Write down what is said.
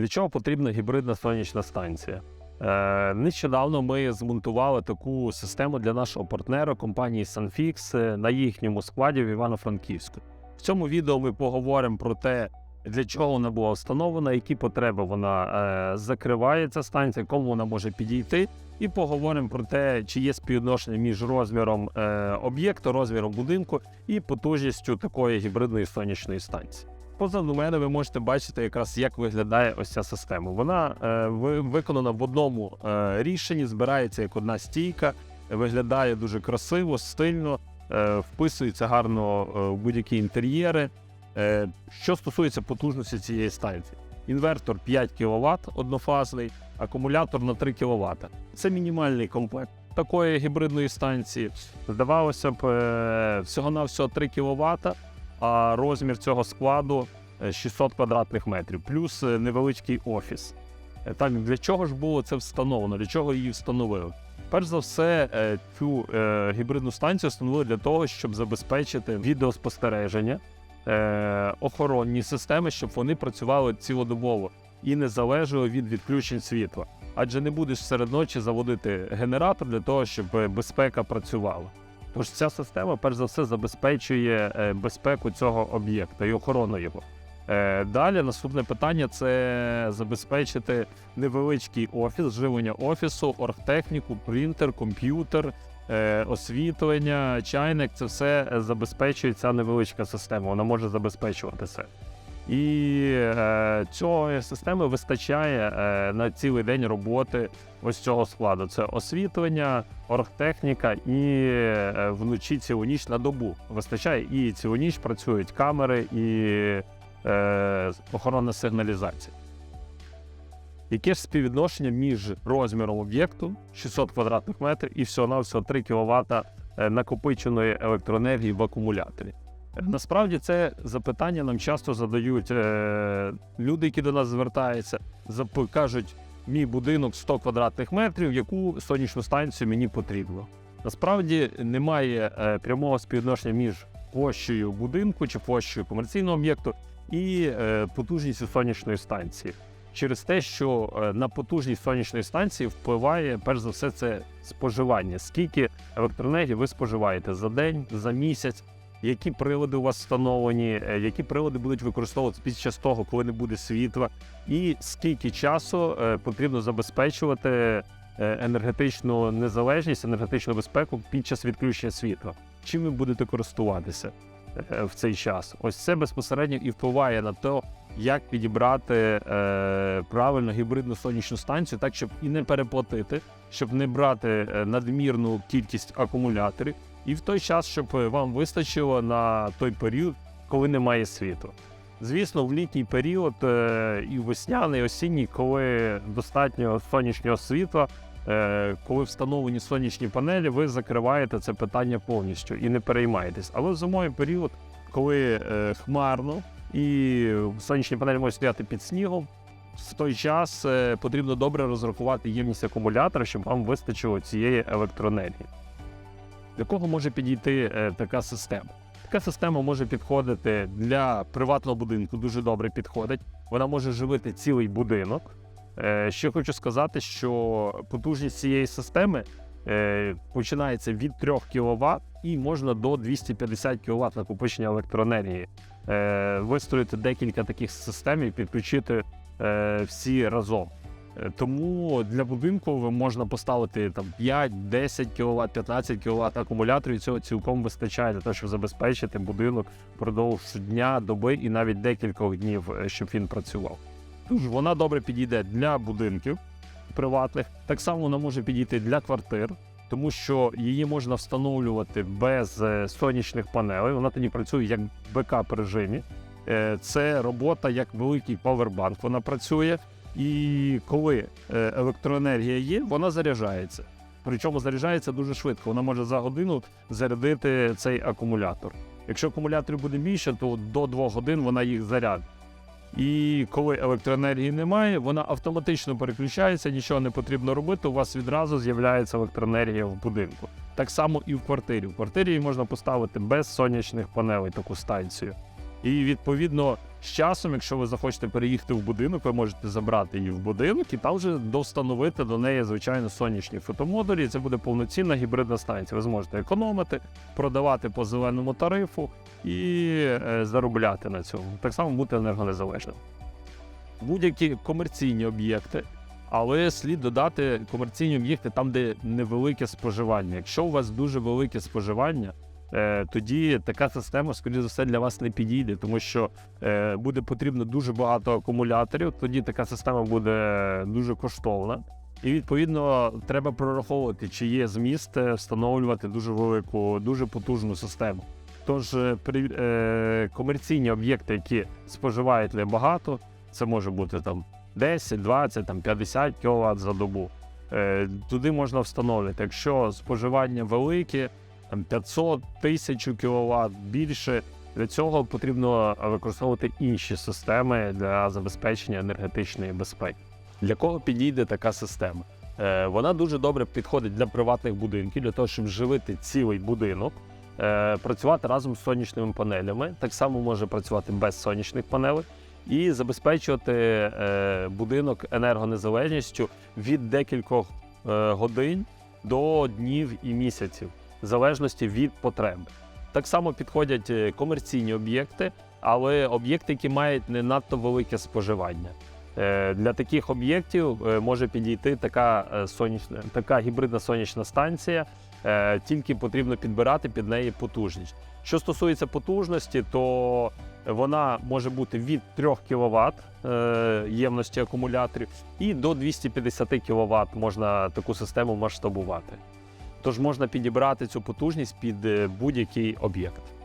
Для чого потрібна гібридна сонячна станція? Е, нещодавно ми змонтували таку систему для нашого партнера компанії Sunfix е, на їхньому складі в Івано-Франківську. В цьому відео ми поговоримо про те, для чого вона була встановлена, які потреби вона е, закриває ця станція, кому вона може підійти, і поговоримо про те, чи є співвідношення між розміром об'єкту, розміром будинку і потужністю такої гібридної сонячної станції. Позаду мене ви можете бачити якраз як виглядає ось ця система. Вона е, ви- виконана в одному е, рішенні, збирається як одна стійка, виглядає дуже красиво, стильно, е, вписується гарно е, в будь-які інтер'єри. Е, що стосується потужності цієї станції, інвертор 5 кВт однофазний, акумулятор на 3 кВт. Це мінімальний комплект такої гібридної станції. Здавалося б, е, всього-навсього 3 кВт, а розмір цього складу е, 600 квадратних метрів, плюс е, невеличкий офіс. Е, Так, для чого ж було це встановлено? Для чого її встановили? Перш за все, е, цю е, гібридну станцію встановили для того, щоб забезпечити відеоспостереження, е, охоронні системи, щоб вони працювали цілодобово і не залежали від відключень світла. Адже не будеш серед ночі заводити генератор для того, щоб е, безпека працювала. Тож ця система, перш за все, забезпечує е, безпеку цього об'єкта і охорону його. Е, Далі наступне питання це забезпечити невеличкий офіс, живлення офісу, оргтехніку, принтер, комп'ютер, е, освітлення, чайник. Це все забезпечує ця невеличка система. Вона може забезпечувати це. І е, цієї системи вистачає е, на цілий день роботи ось цього складу. Це освітлення, оргтехніка і е, вночі цілу ніч на добу. Вистачає і цілу ніч працюють камери і е, охоронна сигналізація. Яке ж співвідношення між розміром об'єкту 600 квадратних метрів і всього-навсього 3 кВт накопиченої електроенергії в акумуляторі? Насправді це запитання нам часто задають е, люди, які до нас звертаються, кажуть, мій будинок 100 квадратних метрів, яку сонячну станцію мені потрібно. Насправді немає е, прямого співвідношення між площею будинку чи площею комерційного об'єкту і е, потужністю сонячної станції. Через те, що на потужність сонячної станції впливає перш за все це споживання. Скільки електроенергії ви споживаєте за день, за місяць, які прилади у вас встановлені, е, які прилади будуть використовуватися під час того, коли не буде світла, і скільки часу е, потрібно забезпечувати е, енергетичну незалежність, енергетичну безпеку під час відключення світла. Чим ви будете користуватися в цей час? Ось це безпосередньо і впливає на те, як підібрати правильно гібридну сонячну станцію, так щоб і не переплатити, щоб не брати надмірну кількість акумуляторів, і в той час, щоб е, вам вистачило на той період, коли немає світла. Звісно, в літній період е, і весняний, і осінній, коли достатньо сонячного світла, е, коли встановлені сонячні панелі, ви закриваєте це питання повністю і не переймаєтесь. Але в зимовий період, коли хмарно і сонячні панелі можуть стояти під снігом, в той час потрібно добре розрахувати ємність акумулятора, щоб вам вистачило цієї електроенергії. До кого може підійти е, така система? Така система може підходити для приватного будинку, дуже добре підходить. Вона може живити цілий будинок. Е, Ще хочу сказати, що потужність цієї системи е, починається від 3 кВт і можна до 250 кВт накопичення електроенергії. Вистроїти декілька таких систем і підключити всі разом. Е, Тому для будинку можна поставити там 5, 10 кВт, 15 кВт акумуляторів. і Цього цілком вистачає для того, щоб забезпечити будинок впродовж дня, доби і навіть декількох днів, е, щоб він працював. Тож вона добре підійде для будинків приватних. Так само вона може підійти для квартир, тому що її можна встановлювати без е, сонячних панелей. Вона тоді працює як в бекап режимі. Е, Це робота як великий павербанк. Вона працює. І коли е, електроенергія є, вона заряджається. Причому заряджається дуже швидко. Вона може за годину зарядити цей акумулятор. Якщо акумуляторів буде більше, то до 2 годин вона їх зарядить. І коли електроенергії немає, вона автоматично переключається, нічого не потрібно робити. У вас відразу з'являється електроенергія в будинку. Так само і в квартирі. В квартирі її можна поставити без сонячних панелей таку станцію. І відповідно з часом, якщо ви захочете переїхати в будинок, ви можете забрати її в будинок і там вже достановити до неї звичайно сонячні фотомодулі. І це буде повноцінна гібридна станція. Ви зможете економити, продавати по зеленому тарифу і е, заробляти на цьому. Так само бути енергонезалежним. Будь-які комерційні об'єкти, але слід додати комерційні об'єкти там, де невелике споживання. Якщо у вас дуже велике споживання, тоді така система, скоріше за все, для вас не підійде, тому що е, буде потрібно дуже багато акумуляторів. Тоді така система буде дуже коштовна. І відповідно треба прораховувати, чи є зміст е, встановлювати дуже велику, дуже потужну систему. Тож е, при, е, комерційні об'єкти, які споживають небагато, це може бути там 10, 20, там 50 кВт за добу. Е, туди можна встановлювати. Якщо споживання велике, там 500 1000 кВт більше. Для цього потрібно використовувати інші системи для забезпечення енергетичної безпеки. Для кого підійде така система? Е, вона дуже добре підходить для приватних будинків, для того, щоб живити цілий будинок, е, працювати разом з сонячними панелями. Так само може працювати без сонячних панелей і забезпечувати е, будинок енергонезалежністю від декількох годин до днів і місяців, в залежності від потреби. Так само підходять е, комерційні об'єкти, але об'єкти, які мають не надто велике споживання. Е, Для таких об'єктів е, може підійти така сонячна, така гібридна сонячна станція, тільки потрібно підбирати під неї потужність. Що стосується потужності, то вона може бути від 3 кВт ємності акумуляторів і до 250 кВт можна таку систему масштабувати. Тож можна підібрати цю потужність під е, будь-який об'єкт.